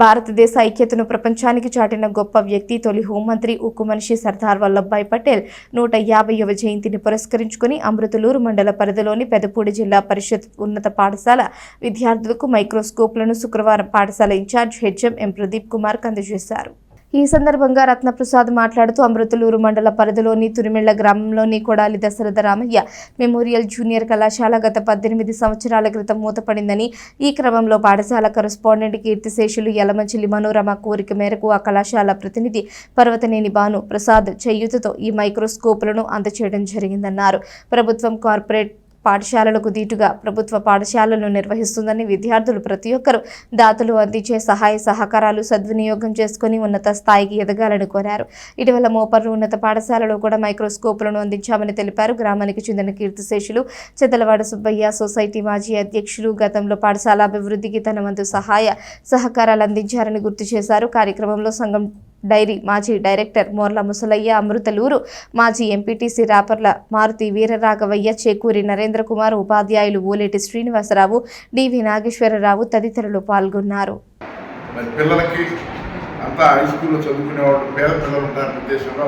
భారతదేశ ఐక్యతను ప్రపంచానికి చాటిన గొప్ప వ్యక్తి తొలి హోంమంత్రి ఉక్కు మనిషి సర్దార్ వల్లభాయ్ పటేల్ నూట యాభైవ జయంతిని పురస్కరించుకుని అమృతలూరు మండల పరిధిలోని పెదపూడి జిల్లా పరిషత్ ఉన్నత పాఠశాల విద్యార్థులకు మైక్రోస్కోప్లను శుక్రవారం పాఠశాల in charge HM M Pradeep Kumar అందజేశారు. ఈ సందర్భంగా రత్నప్రసాద్ మాట్లాడుతూ అమృతలూరు మండల పరిధిలోని తురిమిళ్ళ గ్రామంలోని కొడాలి దశరథ రామయ్య మెమోరియల్ జూనియర్ కళాశాల గత పద్దెనిమిది సంవత్సరాల క్రితం మూతపడిందని ఈ క్రమంలో పాఠశాల కరస్పాండెంట్ కీర్తిశేషులు యలమంచిలి మనోరమ కోరిక మేరకు ఆ కళాశాల ప్రతినిధి పర్వతనేని భాను ప్రసాద్ చేయూతతో ఈ మైక్రోస్కోపులను అందచేయడం జరిగిందన్నారు. ప్రభుత్వం కార్పొరేట్ పాఠశాలలకు దీటుగా ప్రభుత్వ పాఠశాలలను నిర్వహిస్తుందని విద్యార్థులు ప్రతి ఒక్కరూ దాతలు అందించే సహాయ సహకారాలు సద్వినియోగం చేసుకుని ఉన్నత స్థాయికి ఎదగాలని కోరారు. ఇటీవల మోపర్రు ఉన్నత పాఠశాలలో కూడా మైక్రోస్కోపులను అందించామని తెలిపారు. గ్రామానికి చెందిన కీర్తిశేషులు చెదలవాడ సుబ్బయ్య సొసైటీ మాజీ అధ్యక్షులు గతంలో పాఠశాల అభివృద్ధికి తన వంతు సహాయ సహకారాలు అందించారని గుర్తు చేశారు. కార్యక్రమంలో సంఘం డైరీ మాజీ డైరెక్టర్ మోర్ల ముసలయ్య అమృతలూరు మాజీ ఎంపీటీసీ రాపర్ల మారుతి వీరరాఘవయ్య చేకూరి నరేంద్ర కుమార్ ఉపాధ్యాయులు ఓలేటి శ్రీనివాసరావు డివి నాగేశ్వరరావు తదితరులు పాల్గొన్నారు. పిల్లలకి అంతా హై స్కూల్లో చదువుకునేవాళ్ళు పేద పిల్లలు ఉంటారు ఉద్దేశంలో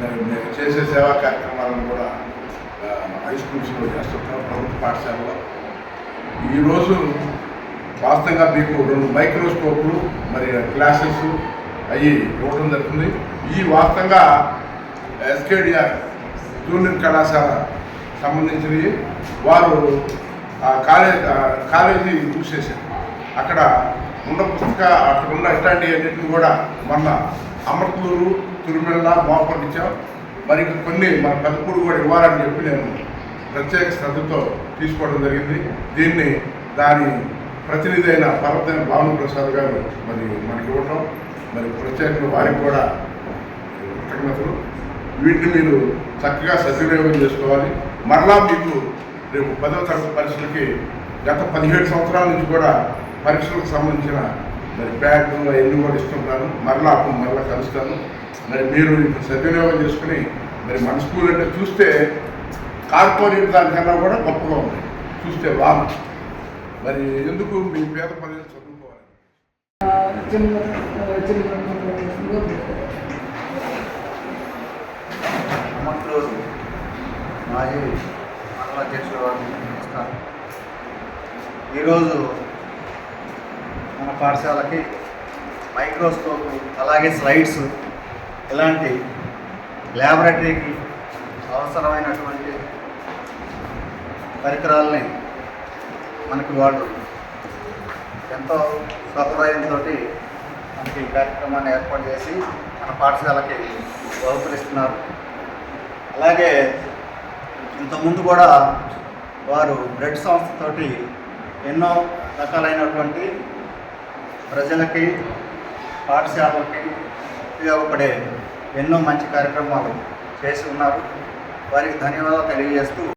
నేను చేసే సేవా కార్యక్రమాలను కూడా హై స్కూల్స్లో చేస్తుంటాం ప్రభుత్వ పాఠశాలలో. ఈరోజు వాస్తవంగా మీకు రెండు మైక్రోస్కోప్లు మరి క్లాసెస్ అవి ఇవ్వడం జరుగుతుంది. ఈ వాస్తవంగా ఎస్కేడిఆర్ జూనియర్ కళాశాల సంబంధించినవి వారు కాలేజ్ కాలేజీ చూసేసారు అక్కడ ఉన్న పుస్తక అక్కడ ఉన్న ఇట్లాంటి అన్నింటిని కూడా మొన్న అమర్తూరు తిరుమల మోపర్ ఇచ్చాం. మరి కొన్ని మన పెద్దపూడి కూడా ఇవ్వాలని చెప్పి నేను ప్రత్యేక శ్రద్ధతో తీసుకోవడం జరిగింది. దీన్ని దాని ప్రతినిధి అయిన పర్వతైన భావన ప్రసాద్ గారు మరి మనకి ఇవ్వటం మరి ప్రత్యేకంగా వారికి కూడా కృతజ్ఞతలు. వీటిని మీరు చక్కగా సద్వినియోగం చేసుకోవాలి. మరలా మీకు రేపు పదవ తరగతి పరీక్షలకి గత పదిహేడు సంవత్సరాల నుంచి కూడా పరీక్షలకు సంబంధించిన మరి బ్యాగ్ అవన్నీ కూడా ఇస్తుంటాను. మరలా అప్పుడు మరలా కలుస్తాను. మరి మీరు ఇప్పుడు సద్వినియోగం చేసుకుని మరి మన స్కూల్ అంటే చూస్తే కార్పొరేట్ దానికన్నా కూడా గొప్పగా ఉంది. చూస్తే బాగుంది మరి ఎందుకు మీ పేద ప్రజలు చదువుకోవాలి? అమర్తూరు మాజీ మండల అధ్యక్షుడు నమస్కారం. ఈరోజు మన పాఠశాలకి మైక్రోస్కోప్ అలాగే స్లైడ్స్ ఇలాంటి ల్యాబొరేటరీకి అవసరమైనటువంటి పరికరాలని మనకి వాళ్ళు ఎంతో సహృదయంతో మనకి ఈ కార్యక్రమాన్ని ఏర్పాటు చేసి మన పాఠశాలకి బహుకరిస్తున్నారు. అలాగే ఇంతకుముందు కూడా వారు బ్రెడ్ సంస్థతోటి ఎన్నో రకాలైనటువంటి ప్రజలకి పాఠశాలలకి ఉపయోగపడే ఎన్నో మంచి కార్యక్రమాలు చేసి ఉన్నారు. వారికి ధన్యవాదాలు తెలియజేస్తూ